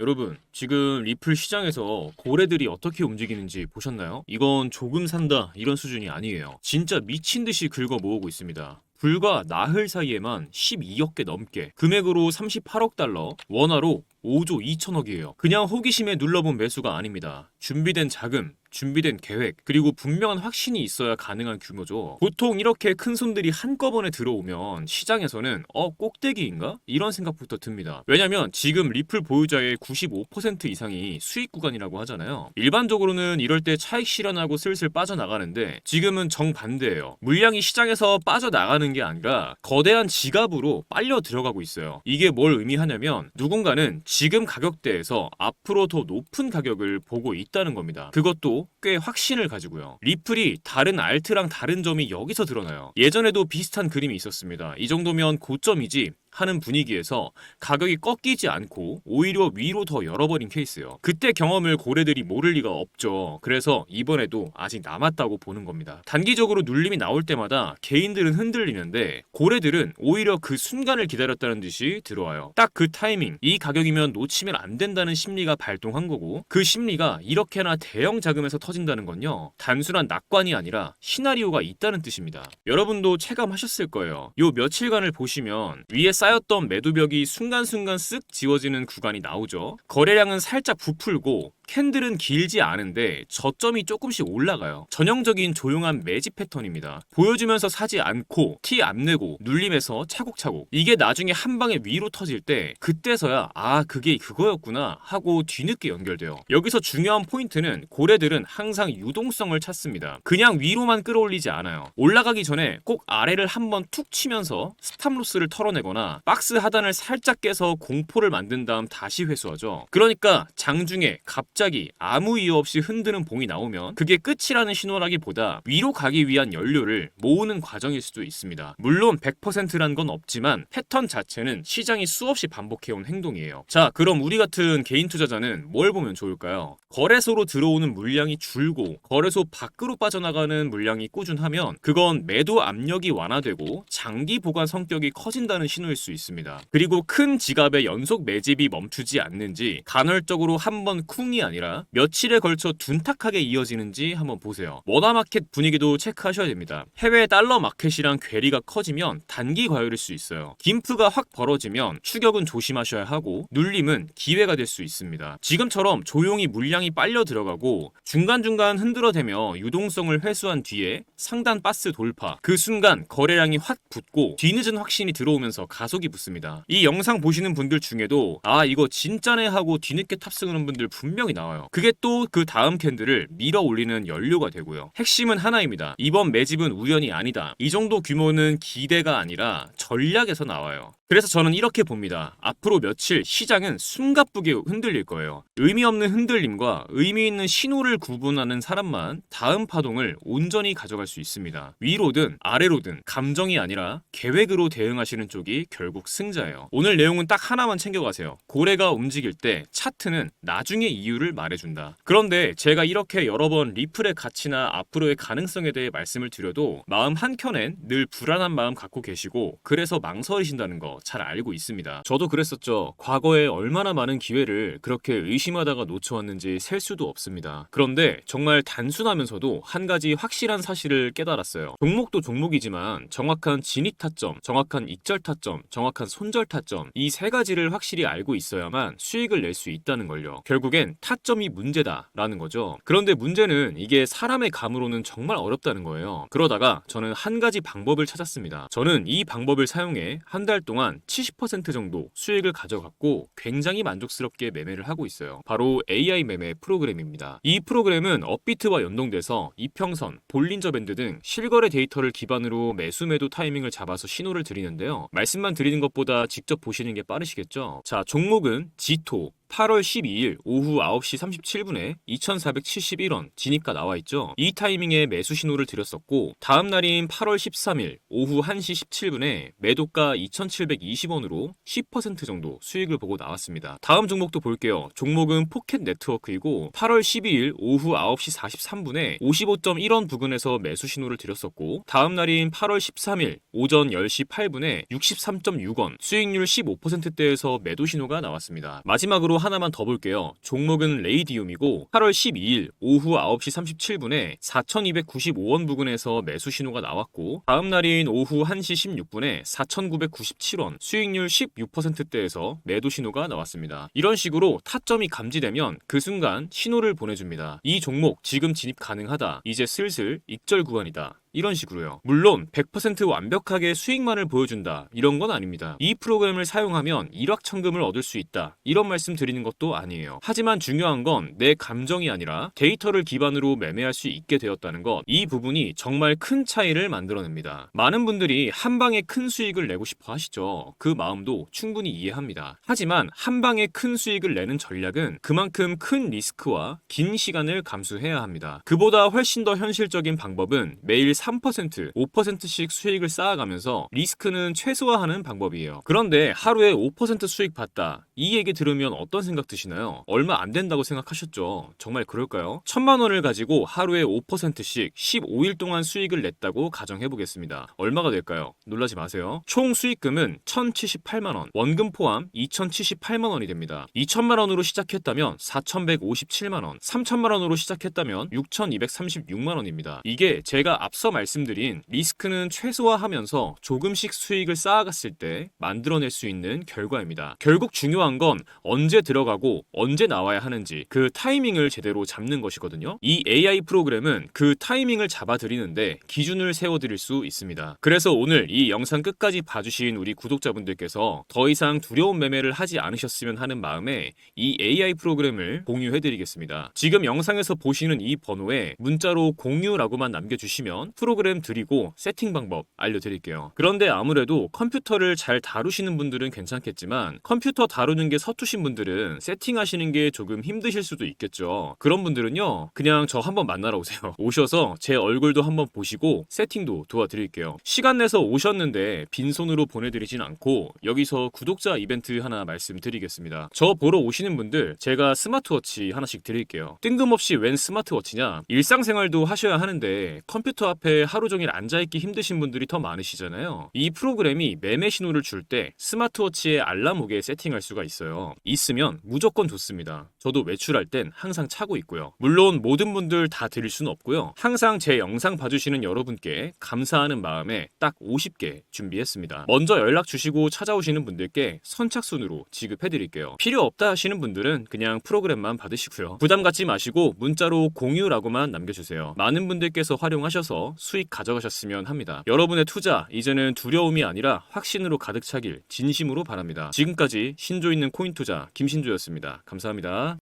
여러분, 지금 리플 시장에서 고래들이 어떻게 움직이는지 보셨나요? 이건 조금 산다 이런 수준이 아니에요. 진짜 미친 듯이 긁어 모으고 있습니다. 불과 나흘 사이에만 12억 개 넘게 금액으로 38억 달러, 원화로 5조 2천억이에요. 그냥 호기심에 눌러본 매수가 아닙니다. 준비된 자금, 준비된 계획, 그리고 분명한 확신이 있어야 가능한 규모죠. 보통 이렇게 큰 손들이 한꺼번에 들어오면 시장에서는 어 꼭대기인가? 이런 생각부터 듭니다. 왜냐면 지금 리플 보유자의 95% 이상이 수익 구간이라고 하잖아요. 일반적으로는 이럴 때 차익 실현하고 슬슬 빠져나가는데 지금은 정반대예요. 물량이 시장에서 빠져나가는 게 아니라 거대한 지갑으로 빨려 들어가고 있어요. 이게 뭘 의미하냐면 누군가는 지금 가격대에서 앞으로 더 높은 가격을 보고 있다는 겁니다. 그것도 꽤 확신을 가지고요. 리플이 다른 알트랑 다른 점이 여기서 드러나요. 예전에도 비슷한 그림이 있었습니다. 이 정도면 고점이지 하는 분위기에서 가격이 꺾이지 않고 오히려 위로 더 열어버린 케이스예요. 그때 경험을 고래들이 모를 리가 없죠. 그래서 이번에도 아직 남았다고 보는 겁니다. 단기적으로 눌림이 나올 때마다 개인들은 흔들리는데 고래들은 오히려 그 순간을 기다렸다는 듯이 들어와요. 딱 그 타이밍, 이 가격이면 놓치면 안 된다는 심리가 발동한 거고 그 심리가 이렇게나 대형 자금에서 터진다는 건요. 단순한 낙관이 아니라 시나리오가 있다는 뜻입니다. 여러분도 체감하셨을 거예요. 요 며칠간을 보시면 위에 쌓 였던 매도벽이 순간순간 쓱 지워지는 구간이 나오죠. 거래량은 살짝 부풀고 캔들은 길지 않은데 저점이 조금씩 올라가요. 전형적인 조용한 매집 패턴입니다. 보여주면서 사지 않고 티 안 내고 눌림에서 차곡차곡 이게 나중에 한 방에 위로 터질 때 그때서야 아 그게 그거였구나 하고 뒤늦게 연결돼요. 여기서 중요한 포인트는 고래들은 항상 유동성을 찾습니다. 그냥 위로만 끌어올리지 않아요. 올라가기 전에 꼭 아래를 한번 툭 치면서 스탑로스를 털어내거나 박스 하단을 살짝 깨서 공포를 만든 다음 다시 회수하죠. 그러니까 장중에 갑자기 아무 이유 없이 흔드는 봉이 나오면 그게 끝이라는 신호라기보다 위로 가기 위한 연료를 모으는 과정일 수도 있습니다. 물론 100%란 건 없지만 패턴 자체는 시장이 수없이 반복해온 행동이에요. 자, 그럼 우리 같은 개인 투자자는 뭘 보면 좋을까요? 거래소로 들어오는 물량이 줄고 거래소 밖으로 빠져나가는 물량이 꾸준하면 그건 매도 압력이 완화되고 장기 보관 성격이 커진다는 신호일 수 있습니다. 그리고 큰 지갑의 연속 매집이 멈추지 않는지 간헐적으로 한 번 쿵이 아니라 며칠에 걸쳐 둔탁하게 이어지는지 한번 보세요. 머나마켓 분위기도 체크하셔야 됩니다. 해외 달러 마켓이랑 괴리가 커지면 단기 과열일 수 있어요. 김프가 확 벌어지면 추격은 조심하셔야 하고 눌림은 기회가 될 수 있습니다. 지금처럼 조용히 물량이 빨려 들어가고 중간중간 흔들어대며 유동성을 회수한 뒤에 상단 바스 돌파 그 순간 거래량이 확 붙고 뒤늦은 확신이 들어오면서 가 속이 붙습니다. 이 영상 보시는 분들 중에도 아 이거 진짜네 하고 뒤늦게 탑승하는 분들 분명히 나와요. 그게 또 그 다음 캔들을 밀어 올리는 연료가 되고요. 핵심은 하나입니다. 이번 매집은 우연이 아니다. 이 정도 규모는 기대가 아니라 전략에서 나와요. 그래서 저는 이렇게 봅니다. 앞으로 며칠 시장은 숨가쁘게 흔들릴 거예요. 의미 없는 흔들림과 의미 있는 신호를 구분하는 사람만 다음 파동을 온전히 가져갈 수 있습니다. 위로든 아래로든 감정이 아니라 계획으로 대응하시는 쪽이 결국 승자예요. 오늘 내용은 딱 하나만 챙겨가세요. 고래가 움직일 때 차트는 나중에 이유를 말해준다. 그런데 제가 이렇게 여러 번 리플의 가치나 앞으로의 가능성에 대해 말씀을 드려도 마음 한켠엔 늘 불안한 마음 갖고 계시고 그래서 망설이신다는 거잘 알고 있습니다. 저도 그랬었죠. 과거에 얼마나 많은 기회를 그렇게 의심하다가 놓쳐왔는지 셀 수도 없습니다. 그런데 정말 단순하면서도 한 가지 확실한 사실을 깨달았어요. 종목도 종목이지만 정확한 진입 타점, 정확한 익절 타점, 정확한 손절 타점 이 세 가지를 확실히 알고 있어야만 수익을 낼 수 있다는 걸요. 결국엔 타점이 문제다라는 거죠. 그런데 문제는 이게 사람의 감으로는 정말 어렵다는 거예요. 그러다가 저는 한 가지 방법을 찾았습니다. 저는 이 방법을 사용해 한 달 동안 70% 정도 수익을 가져갔고 굉장히 만족스럽게 매매를 하고 있어요. 바로 AI 매매 프로그램입니다. 이 프로그램은 업비트와 연동돼서 이평선, 볼린저 밴드 등 실거래 데이터를 기반으로 매수 매도 타이밍을 잡아서 신호를 드리는데요. 말씀만 드리는 것보다 직접 보시는 게 빠르시겠죠? 자, 종목은 지토, 8월 12일 오후 9시 37분에 2,471원 진입가 나와 있죠. 이 타이밍에 매수 신호를 드렸었고 다음 날인 8월 13일 오후 1시 17분에 매도가 2,720원으로 10% 정도 수익을 보고 나왔습니다. 다음 종목도 볼게요. 종목은 포켓 네트워크이고 8월 12일 오후 9시 43분에 55.1원 부근에서 매수 신호를 드렸었고 다음 날인 8월 13일 오전 10시 8분에 63.6원 수익률 15%대에서 매도 신호가 나왔습니다. 마지막으로 하나만 더 볼게요. 종목은 레이디움이고 8월 12일 오후 9시 37분에 4,295원 부근에서 매수 신호가 나왔고 다음 날인 오후 1시 16분에 4,997원 수익률 16%대에서 매도 신호가 나왔습니다. 이런 식으로 타점이 감지되면 그 순간 신호를 보내줍니다. 이 종목 지금 진입 가능하다. 이제 슬슬 익절 구간이다. 이런 식으로요. 물론 100% 완벽하게 수익만을 보여준다. 이런 건 아닙니다. 이 프로그램을 사용하면 일확천금을 얻을 수 있다. 이런 말씀 드리는 것도 아니에요. 하지만 중요한 건 내 감정이 아니라 데이터를 기반으로 매매할 수 있게 되었다는 것. 이 부분이 정말 큰 차이를 만들어냅니다. 많은 분들이 한 방에 큰 수익을 내고 싶어 하시죠. 그 마음도 충분히 이해합니다. 하지만 한 방에 큰 수익을 내는 전략은 그만큼 큰 리스크와 긴 시간을 감수해야 합니다. 그보다 훨씬 더 현실적인 방법은 매일 3%, 5%씩 수익을 쌓아가면서 리스크는 최소화하는 방법이에요. 그런데 하루에 5% 수익 봤다. 이 얘기 들으면 어떤 생각 드시나요? 얼마 안 된다고 생각하셨죠? 정말 그럴까요? 천만 원을 가지고 하루에 5%씩 15일 동안 수익을 냈다고 가정해 보겠습니다. 얼마가 될까요? 놀라지 마세요. 총 수익금은 1,078만 원, 원금 포함 2,078만 원이 됩니다. 2천만 원으로 시작했다면 4,157만 원, 3천만 원으로 시작했다면 6,236만 원입니다. 이게 제가 앞서 말씀드린 리스크는 최소화하면서 조금씩 수익을 쌓아갔을 때 만들어낼 수 있는 결과입니다. 결국 중요한 건 언제 들어가고 언제 나와야 하는지 그 타이밍을 제대로 잡는 것이거든요. 이 AI 프로그램은 그 타이밍을 잡아드리는데 기준을 세워드릴 수 있습니다. 그래서 오늘 이 영상 끝까지 봐주신 우리 구독자분들께서 더 이상 두려운 매매를 하지 않으셨으면 하는 마음에 이 AI 프로그램을 공유해드리겠습니다. 지금 영상에서 보시는 이 번호에 문자로 공유라고만 남겨주시면 프로그램 드리고 세팅 방법 알려드릴게요. 그런데 아무래도 컴퓨터를 잘 다루시는 분들은 괜찮겠지만 컴퓨터 다루는 게 서투신 분들은 세팅하시는 게 조금 힘드실 수도 있겠죠. 그런 분들은요, 그냥 저 한번 만나러 오세요. 오셔서 제 얼굴도 한번 보시고 세팅도 도와드릴게요. 시간 내서 오셨는데 빈손으로 보내드리진 않고 여기서 구독자 이벤트 하나 말씀드리겠습니다. 저 보러 오시는 분들 제가 스마트워치 하나씩 드릴게요. 뜬금없이 웬 스마트워치냐? 일상생활도 하셔야 하는데 컴퓨터 앞에 하루 종일 앉아있기 힘드신 분들이 더 많으시잖아요. 이 프로그램이 매매 신호를 줄 때 스마트워치에 알람 오게 세팅할 수가 있어요. 있으면 무조건 좋습니다. 저도 외출할 땐 항상 차고 있고요. 물론 모든 분들 다 드릴 수는 없고요. 항상 제 영상 봐주시는 여러분께 감사하는 마음에 딱 50개 준비했습니다. 먼저 연락 주시고 찾아오시는 분들께 선착순으로 지급해드릴게요. 필요 없다 하시는 분들은 그냥 프로그램만 받으시고요. 부담 갖지 마시고 문자로 공유라고만 남겨주세요. 많은 분들께서 활용하셔서 수익 가져가셨으면 합니다. 여러분의 투자 이제는 두려움이 아니라 확신으로 가득 차길 진심으로 바랍니다. 지금까지 신조 있는 코인 투자 김신조였습니다. 감사합니다.